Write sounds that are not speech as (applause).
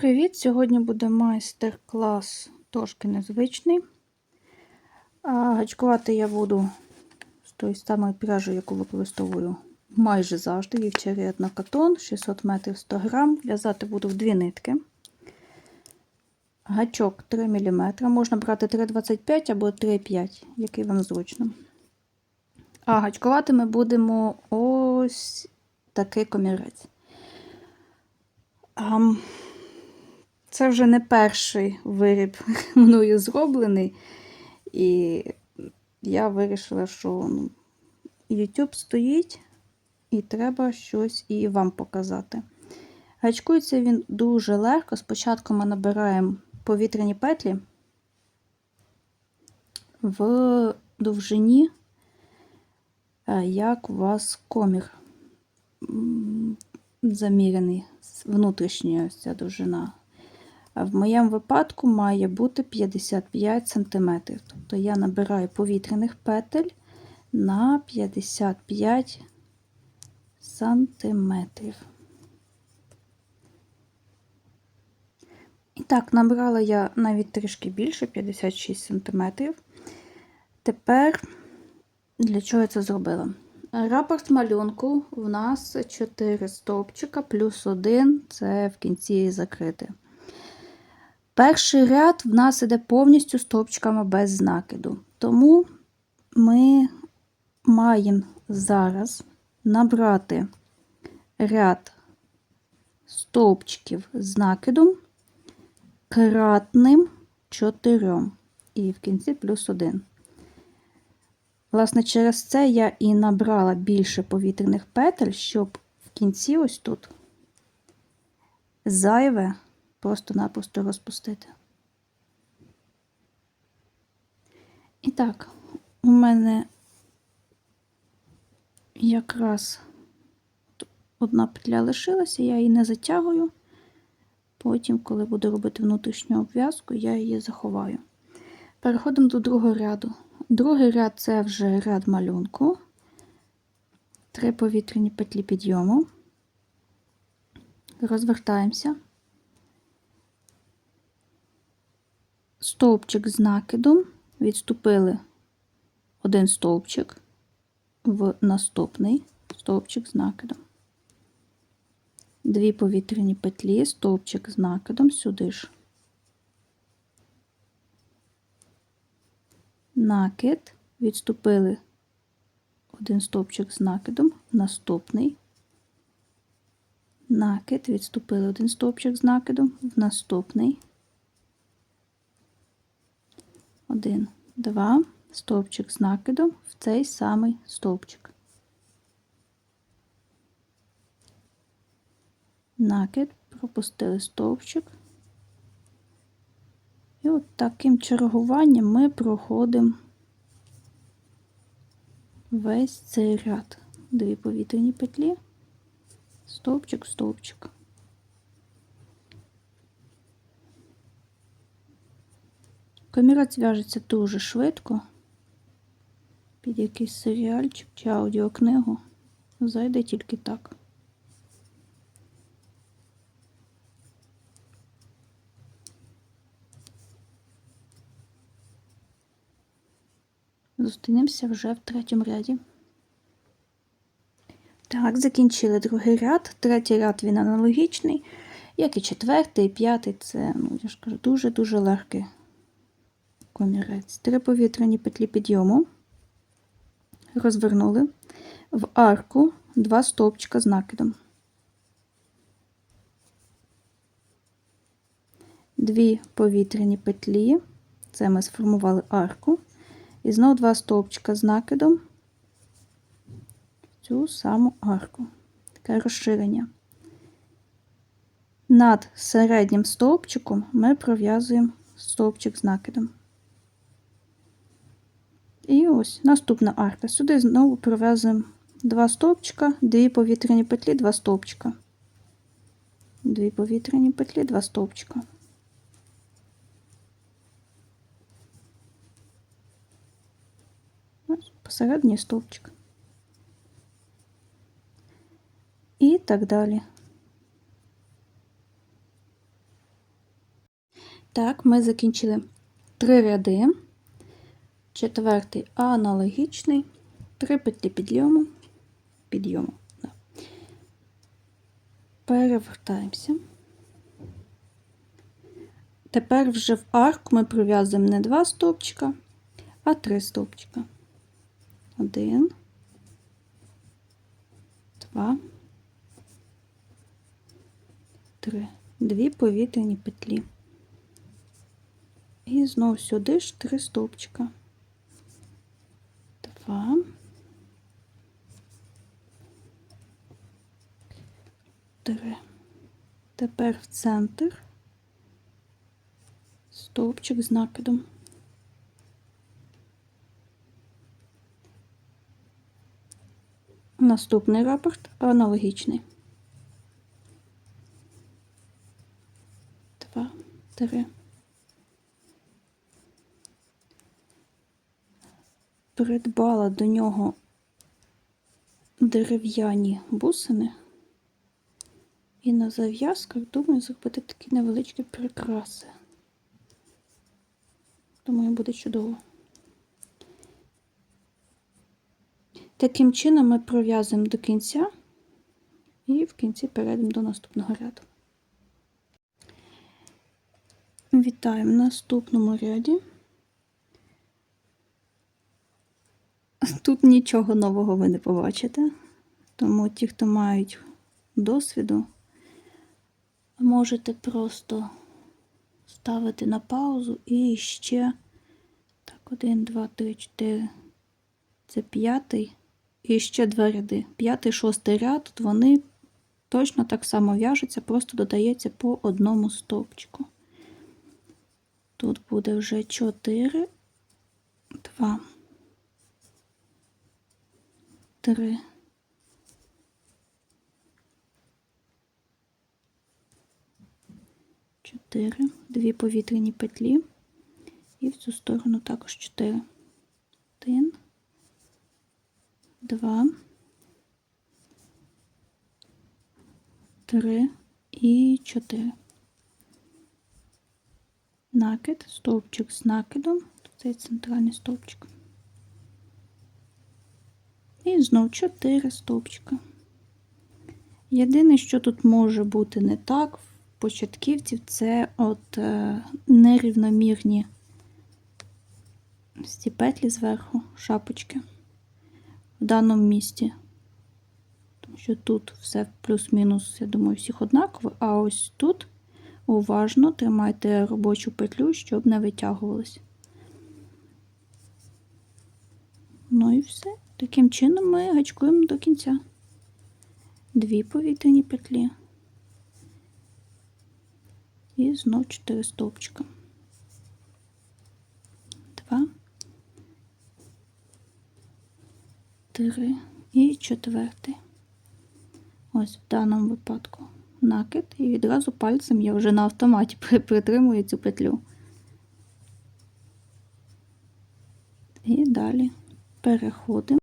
Привіт! Сьогодні буде майстер-клас трошки незвичний. Гачкувати я буду з тої самої пряжі, яку використовую майже завжди. Вівчарі на катон, 600 метрів 100 грам. В'язати буду в дві нитки. Гачок 3 мм. Можна брати 3,25 або 3,5, який вам зручно. А гачкувати ми будемо ось такий комірець. Це вже не перший виріб (laughs) мною зроблений. І я вирішила, що ну, YouTube стоїть, і треба щось і вам показати. Гачкується він дуже легко. Спочатку ми набираємо повітряні петлі в довжині, е, як у вас комір замірений, внутрішня ось ця довжина. В моєму випадку має бути 55 см. Тобто я набираю повітряних петель на 55 см. І так, набрала я навіть трішки більше 56 см. Тепер для чого я це зробила? Рапорт малюнку в нас 4 стовпчика плюс 1 це в кінці закрити. Перший ряд в нас іде повністю стовпчиками без знакиду. Тому ми маємо зараз набрати ряд стовпчиків з накидом кратним 4 і в кінці плюс 1. Власне, через це я і набрала більше повітряних петель, щоб в кінці ось тут зайве просто-напросто розпустити. І так, у мене якраз одна петля лишилася, я її не затягую. Потім, коли буду робити внутрішню обв'язку, я її заховаю. Переходимо до другого ряду. Другий ряд це вже ряд малюнку, три повітряні петлі підйому, розвертаємося, стовпчик з накидом, відступили один стовпчик в наступний стовпчик з накидом. Дві повітряні петлі, стовпчик з накидом сюди ж. накид, відступили один стовпчик з накидом, наступний, накид, відступили один стовпчик з накидом, в наступний, один, два, стовпчик з накидом в цей самий стовпчик. Накид, пропустили стовпчик. І от таким чергуванням ми проходимо весь цей ряд. Дві повітряні петлі, стовпчик, стовпчик. Комірець в'яжеться дуже швидко. Під якийсь серіальчик чи аудіокнигу. Зайде тільки так. Зустрінемося вже в третьому ряді. Так, закінчили другий ряд. Третій ряд він аналогічний, як і четвертий, і п'ятий це, ну, я ж кажу, дуже-дуже легкий комірець. Три повітряні петлі підйому. Розвернули в арку два стовпчика з накидом. Дві повітряні петлі, це ми сформували арку. І знову два стовпчика з накидом в цю саму арку. Таке розширення. Над середнім стовпчиком ми пров'язуємо стовпчик з накидом. І ось наступна арка. Сюди знову пров'язуємо два стовпчика, дві повітряні петлі, два стовпчика. Дві повітряні петлі, два стовпчика. посередній стовпчик. І так далі. Так, ми закінчили три ряди. Четвертий аналогічний. Три петлі підйому. Підйому. Да. Перевертаємося. Тепер вже в арку ми пров'язуємо не два стовпчика, а три стовпчика. Один, два, три. Дві повітряні петлі. І знову сюди ж три стовпчика. Два. Три. Тепер в центр стовпчик з накидом. Наступний рапорт аналогічний. Два, три. Придбала до нього дерев'яні бусини. І на зав'язках думаю зробити такі невеличкі прикраси. Думаю, буде чудово. Таким чином ми пров'язуємо до кінця і в кінці перейдемо до наступного ряду. Вітаємо в наступному ряді. (laughs) Тут нічого нового ви не побачите, тому ті, хто мають досвіду, можете просто ставити на паузу і ще так, один, два, три, чотири. Це п'ятий і ще два ряди. П'ятий, шостий ряд, тут вони точно так само в'яжуться, просто додається по одному стовпчику. Тут буде вже 4, 2, 3, Чотири, дві повітряні петлі, і в цю сторону також чотири. Один, два, три. І чотири. Накид, стовпчик з накидом, цей центральний стовпчик. І знов чотири стовпчика. Єдине, що тут може бути не так, в початківців це от е, нерівномірні ці петлі зверху, шапочки в даному місці. Тому що тут все плюс-мінус, я думаю, всіх однаково, а ось тут уважно тримайте робочу петлю, щоб не витягувалось. Ну і все. Таким чином ми гачкуємо до кінця. Дві повітряні петлі. І знов 4 стовпчика. Два, три і четвертий. Ось в даному випадку накид, і відразу пальцем я вже на автоматі (laughs) притримую цю петлю. І далі переходимо.